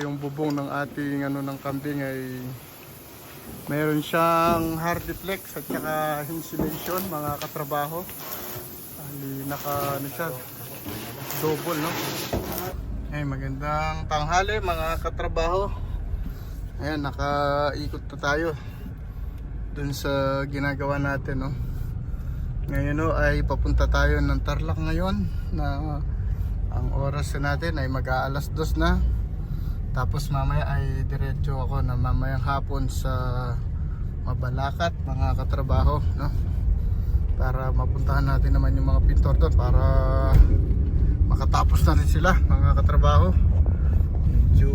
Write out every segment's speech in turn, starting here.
Yung bubong ng ating ano ng kambing ay mayroon siyang hard deflex at saka insulation mga katrabaho. Ali naka ano siya double no. Ay magandang tanghali mga katrabaho. Ayan nakaikot na tayo dun sa ginagawa natin no. Ngayon no, ay papunta tayo ng Tarlac ngayon na ang oras na natin ay mag-aalas dos na. Tapos mamaya ay diretso ako na mamayang hapon sa Mabalakat mga katrabaho no? Para mapuntahan natin naman yung mga pintor doon para makatapos na rin sila mga katrabaho. Medyo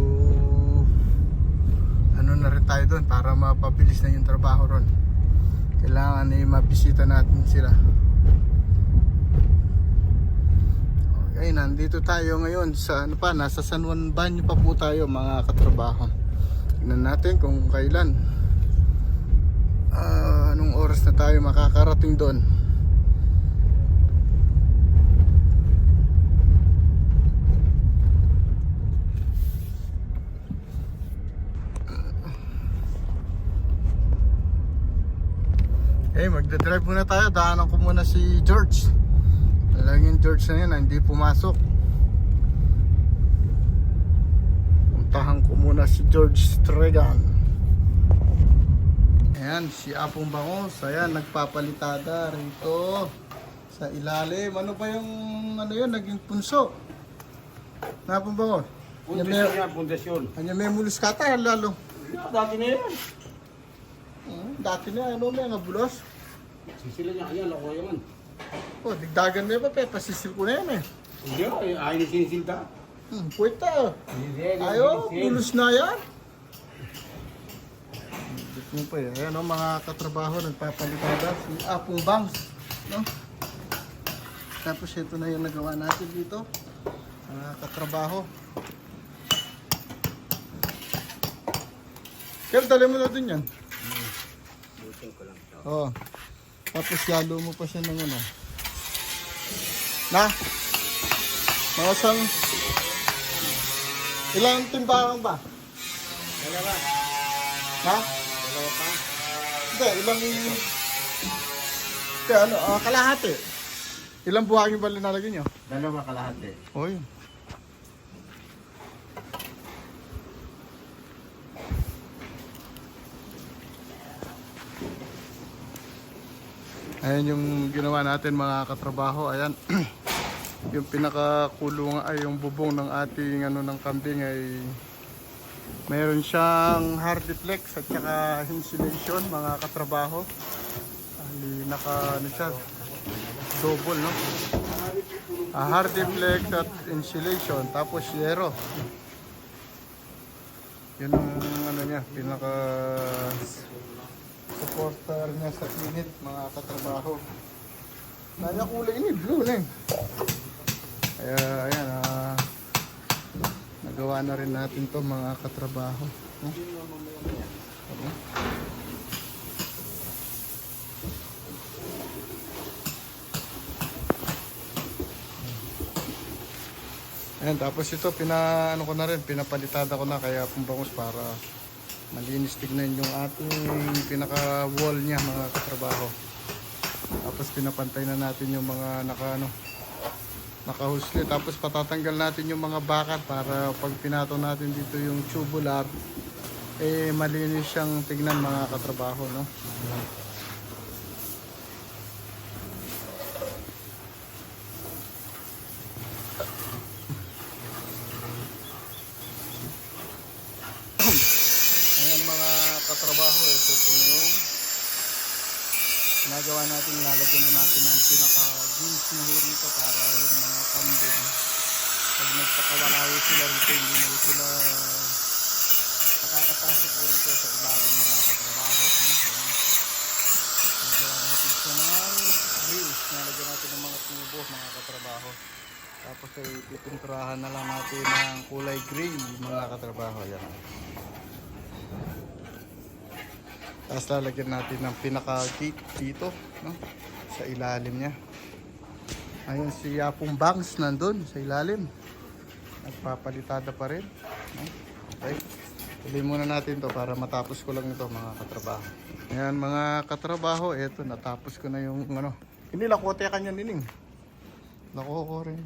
ano na rin tayo doon para mapabilis na yung trabaho ron. Kailangan ay mabisita natin sila Okay, nandito tayo ngayon sa ano pa, nasa San Juan Banyo pa po tayo mga katrabaho. Tingnan natin kung kailan. Ah, anong oras na tayo makakarating doon. Okay, magdadrive muna tayo. Daanan ko muna si George. Laging George na yan, ah, hindi pumasok. Puntahan ko muna si George Stregan. Ayan, si Apong Bangos. Ayan, nagpapalitada rito sa ilalim. Ano ba yung ano yun, naging punso? Na Apong Bangos? Pundasyon yan, pundasyon. Kanya may mulis kata, lalo. Dati na yan. Hmm, dati na, ano may nga bulos. Sisila niya, ayan, lako yaman. Oh, digdagan mo ba, pe, pasisil ko na yan eh. Hindi, ay, ay ni sinisilta. Hmm, puweta. Hindi, Ayo, lulus na yan. Dito mo pa eh. Ayan o, mga katrabaho, nagpapalitada si Apong Bangs. No? Tapos ito na yung nagawa natin dito. Mga katrabaho. Kaya dali mo na dun yan. Buting ko lang ito. Oo. Tapos yalo mo pa siya ng ano. Na? Mga sang... Ilang timbangan ba? Dalawa. Ha? Dalawa pa. Hindi, ilang... Kaya ano, ah, kalahati. Ilang buhangin ba linalagay nyo? Dalawa kalahati. Oh, yun. Ayan yung ginawa natin mga katrabaho. Ayan. yung pinakakulong ay yung bubong ng ating ano ng kambing ay mayroon siyang hard deflex at saka insulation mga katrabaho. Ali naka ano siya double no. Ah, hard deflex at insulation tapos yero. Yun ang ano niya, pinaka supporter niya sa init mga katrabaho. Nanya kulay ini blue na eh. Kaya ayan ah, nagawa na rin natin to mga katrabaho. no? Oo. Ayan, tapos ito, pina, ano ko na rin, pinapalitada ko na kaya pumbangos para malinis tignan yung ating pinaka wall niya mga katrabaho. Tapos pinapantay na natin yung mga naka ano, nakahusli. Tapos patatanggal natin yung mga bakat para pag pinato natin dito yung tubular, eh malinis siyang tignan mga katrabaho, no? Ayan mga katrabaho, ito po yung nagawa natin, lalagyan na natin ng pinaka-jeans na rito para yung mga kambing. Pag nagpakawala ho sila rito, hindi na sila nakakapasok ho rito sa ilalim mga katrabaho. Nagawa natin siya ng grills, nalagyan natin ng mga tubo mga katrabaho. Tapos ay pipinturahan na lang natin ng kulay gray mga katrabaho. Ayan. Tapos lalagyan natin ng pinaka-gate dito, no? Sa ilalim niya. Ayun si Yapong Bangs nandun sa ilalim. Nagpapalitada pa rin. No? Okay. Tuloy muna natin to para matapos ko lang ito mga katrabaho. Ayan mga katrabaho, eto natapos ko na yung ano. Hindi lakote kanya nining. Lako ko rin.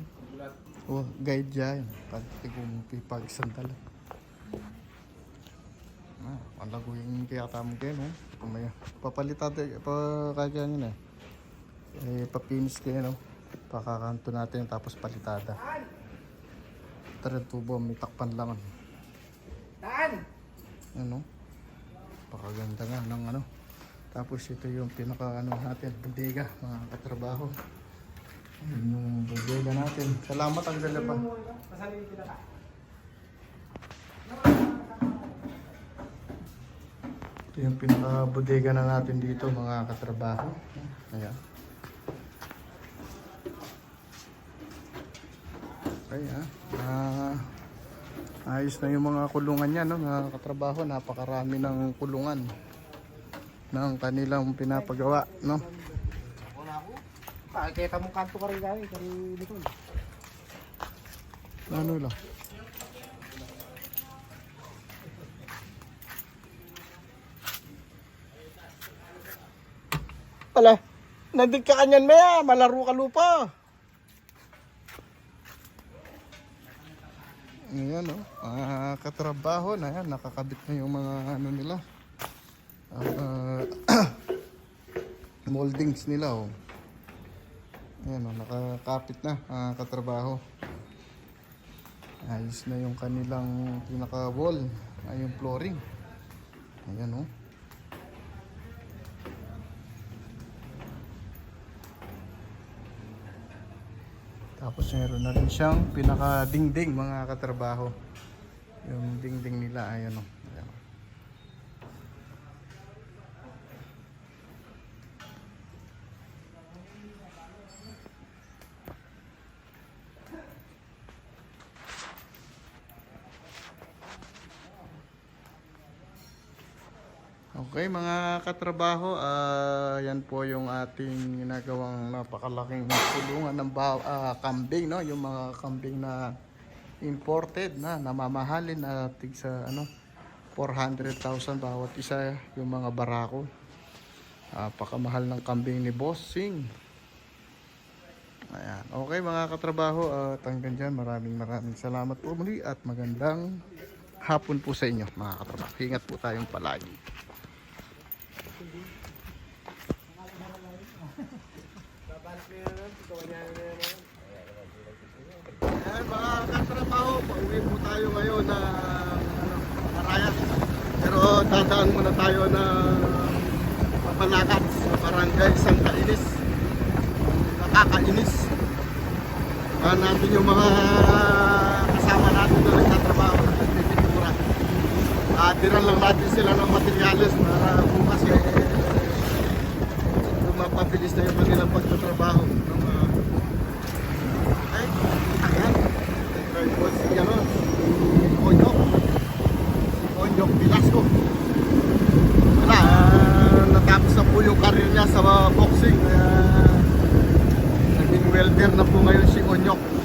Oh, guide dyan. Pag tigumpi pag sandala. Ah, ang lago yung kaya tamo kayo, no? Kumaya. Papalitan tayo, pa kaya yun eh. Papinis kayo, no? Pakakanto natin tapos palitada. Tara, tubo, may takpan lang. ano. Tan! Ano? Pakaganda nga ng ano. Tapos ito yung pinaka ano natin, bodega, mga katrabaho. Yun yung bodega natin. Salamat ang dala pa. Ito yung pinaka bodega na natin dito, mga katrabaho. Ayan. Okay, ah. Ah, ayos na yung mga kulungan niya, no? Mga katrabaho, napakarami ng kulungan ng kanilang pinapagawa, no? Pakikita mo kanto ka rin gawin. Ano lang? Pala, nandig ka kanyan maya, malaro ka lupa. Ayan o, oh. katrabaho na yan, nakakabit na yung mga ano nila. Ah, moldings nila oh. Ayan o, nakakapit na, mga katrabaho. Ayos na yung kanilang pinaka-wall, ay yung flooring. Ayan oh. Tapos meron na rin siyang pinaka-dingding mga katrabaho. Yung dingding nila, ayan o. Okay mga katrabaho, ah yan po yung ating ginagawang napakalaking kulungan ng ah, kambing, no? Yung mga kambing na imported na namamahalin na tig sa ano 400,000 bawat isa yung mga barako. Napakamahal ng kambing ni Bossing. Ayan. Okay mga katrabaho, at hanggang dyan maraming maraming salamat po muli at magandang hapon po sa inyo mga katrabaho. Ingat po tayong palagi. Ayan mga katrabaho, pauwi po tayo ngayon na ano, Arayat. Pero dadaan muna tayo na Papalakat sa Barangay Santa Inis. Nakakainis. Ah, natin yung mga kasama natin na nagtatrabaho Adiran lang natin sila ng materyales para bukas eh, mapabilis na yung kanilang pagtatrabaho. Ng, uh, ah, ay, ayan. Tripod oh. si ano, si Konyok. Si Konyok Velasco. Wala, uh, natapos na po yung karir niya sa boxing. Uh, naging welder na po ngayon si Konyok.